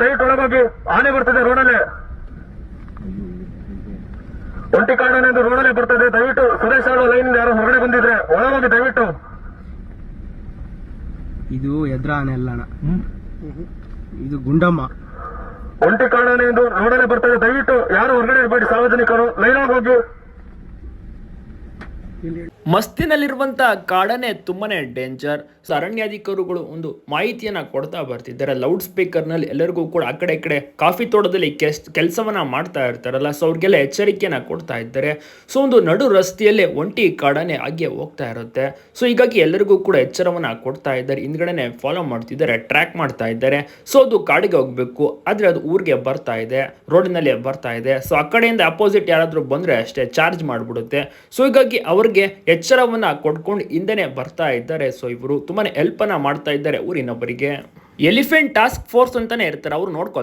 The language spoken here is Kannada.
ದಯವಿಟ್ಟು ಒಳಗೋಗಿ ಆನೆ ಬರ್ತದೆ ರೋಡಲ್ಲೇ. ಒಂಟಿ ಕಾಡಾನೆ ಎಂದು ರೋಡಲ್ಲೇ ಬರ್ತದೆ. ದಯವಿಟ್ಟು ಸುರೇಶ್ ಆಡೋ ಲೈನ್ ಯಾರು ಹೊರಗಡೆ ಬಂದಿದ್ರೆ ಒಳಗೋಗಿ ದಯವಿಟ್ಟು. ಇದು ಎದ್ರ ಆನೆ ಅಲ್ಲಣ್ಣ ಇದು ಗುಂಡಮ್ಮ. ಒಂಟಿ ಕಾಡಾನೆ ಎಂದು ರೋಡಲ್ಲೇ ಬರ್ತದೆ. ದಯವಿಟ್ಟು ಯಾರು ಹೊರಗಡೆ ಇರಬೇಡಿ ಸಾರ್ವಜನಿಕರು. ಲೈನ್ ಆಗಿ ಹೋಗಿ. ಮಸ್ತಿನಲ್ಲಿರುವಂಥ ಕಾಡನೆ ತುಂಬಾನೇ ಡೇಂಜರ್ ಅರಣ್ಯಾಧಿಕಾರಿಗಳು ಒಂದು ಮಾಹಿತಿಯನ್ನ ಕೊಡ್ತಾ ಬರ್ತಿದ್ದಾರೆ. ಲೌಡ್ ಸ್ಪೀಕರ್ನಲ್ಲಿ ಎಲ್ಲರಿಗೂ ಕೂಡ ಆ ಕಡೆ ಕಡೆ ಕಾಫಿ ತೋಟದಲ್ಲಿ ಕೆಲಸವನ್ನ ಮಾಡ್ತಾ ಇರ್ತಾರಲ್ಲ, ಸೊ ಅವ್ರಿಗೆಲ್ಲ ಎಚ್ಚರಿಕೆಯನ್ನ ಕೊಡ್ತಾ ಇದ್ದಾರೆ. ಸೊ ಒಂದು ನಡು ರಸ್ತೆಯಲ್ಲೇ ಒಂಟಿ ಕಾಡನೆ ಹಾಗೆ ಹೋಗ್ತಾ ಇರುತ್ತೆ. ಸೊ ಹೀಗಾಗಿ ಎಲ್ಲರಿಗೂ ಕೂಡ ಎಚ್ಚರವನ್ನ ಕೊಡ್ತಾ ಇದ್ದಾರೆ. ಹಿಂದ್ಗಡೆನೆ ಫಾಲೋ ಮಾಡ್ತಿದ್ದಾರೆ ಟ್ರ್ಯಾಕ್ ಮಾಡ್ತಾ ಇದ್ದಾರೆ. ಸೊ ಅದು ಕಾಡಿಗೆ ಹೋಗ್ಬೇಕು, ಆದ್ರೆ ಅದು ಊರಿಗೆ ಬರ್ತಾ ಇದೆ, ರೋಡಿನಲ್ಲಿ ಬರ್ತಾ ಇದೆ. ಸೊ ಆ ಕಡೆಯಿಂದ ಅಪೋಸಿಟ್ ಯಾರಾದರೂ ಬಂದ್ರೆ ಅಷ್ಟೇ ಚಾರ್ಜ್ ಮಾಡಿಬಿಡುತ್ತೆ. ಸೊ ಹೀಗಾಗಿ ಅವ್ರಿಗೆ ಎಚ್ಚರವನ್ನ ಕೊಡ್ಕೊಂಡು ಹಿಂದೆನೆ ಬರ್ತಾ ಇದ್ದಾರೆ. ಸೊ ಇವರು ತುಂಬಾನೇ ಹೆಲ್ಪ್ ಅನ್ನ ಮಾಡ್ತಾ ಇದ್ದಾರೆ ಊರಿನೊಬ್ಬರಿಗೆ. ಎಲಿಫೆಂಟ್ ಟಾಸ್ಕ್ ಫೋರ್ಸ್ ಅಂತಾನೆ ಇರ್ತಾರೆ, ಅವ್ರು ನೋಡ್ಕೋ